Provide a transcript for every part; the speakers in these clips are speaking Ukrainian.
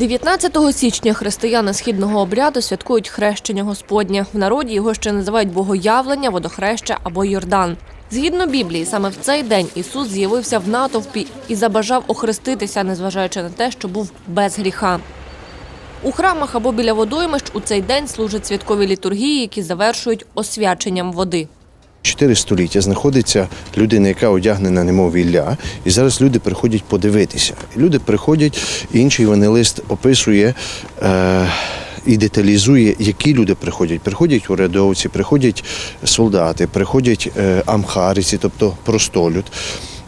19 січня християни східного обряду святкують хрещення Господнє. В народі його ще називають богоявлення, водохреща або Йордан. Згідно Біблії, саме в цей день Ісус з'явився в натовпі і забажав охреститися, незважаючи на те, що був без гріха. У храмах або біля водоймищ у цей день служать святкові літургії, які завершують освяченням води. Чотири століття знаходиться людина, яка одягнена немов Ілля, і зараз люди приходять подивитися. Люди приходять, інший евангелист описує е, і деталізує, які люди приходять. Приходять урядовці, приходять солдати, приходять е, амхариці, тобто простолюд.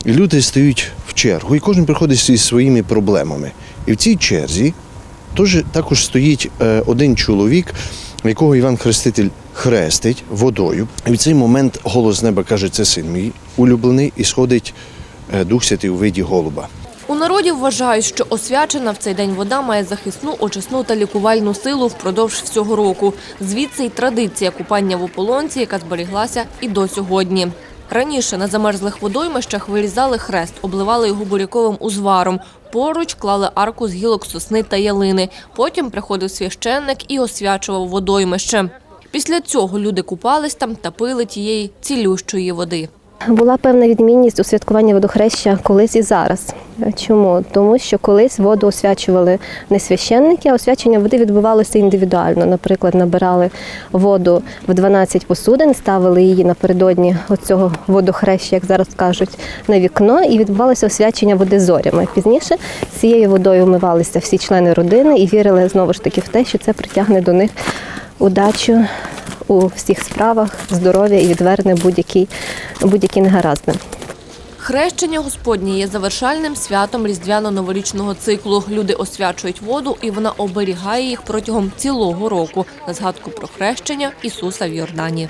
І люди стають в чергу, і кожен приходить зі своїми проблемами. І в цій черзі Тож також стоїть е, один чоловік, якого Іван Хреститель хрестить водою. І в цей момент голос неба каже: це син мій улюблений, і сходить е, Дух Святий у виді голуба. У народі вважають, що освячена в цей день вода має захисну, очисну та лікувальну силу впродовж всього року. Звідси й традиція купання в ополонці, яка зберіглася і до сьогодні. Раніше на замерзлих водоймищах вирізали хрест, обливали його буряковим узваром. Поруч клали арку з гілок сосни та ялини. Потім приходив священник і освячував водоймище. Після цього люди купались там та пили тієї цілющої води. Була певна відмінність у святкуванні водохреща колись і зараз. Чому? Тому що колись воду освячували не священники, а освячення води відбувалося індивідуально. Наприклад, набирали воду в 12 посудин, ставили її напередодні оцього водохреща, як зараз кажуть, на вікно, і відбувалося освячення води зорями. Пізніше цією водою вмивалися всі члени родини і вірили знову ж таки в те, що це притягне до них удачу у всіх справах, здоров'я і відверне будь-які будь-які негаразди. Хрещення Господнє є завершальним святом різдвяно-новорічного циклу. Люди освячують воду, і вона оберігає їх протягом цілого року на згадку про хрещення Ісуса в Йордані.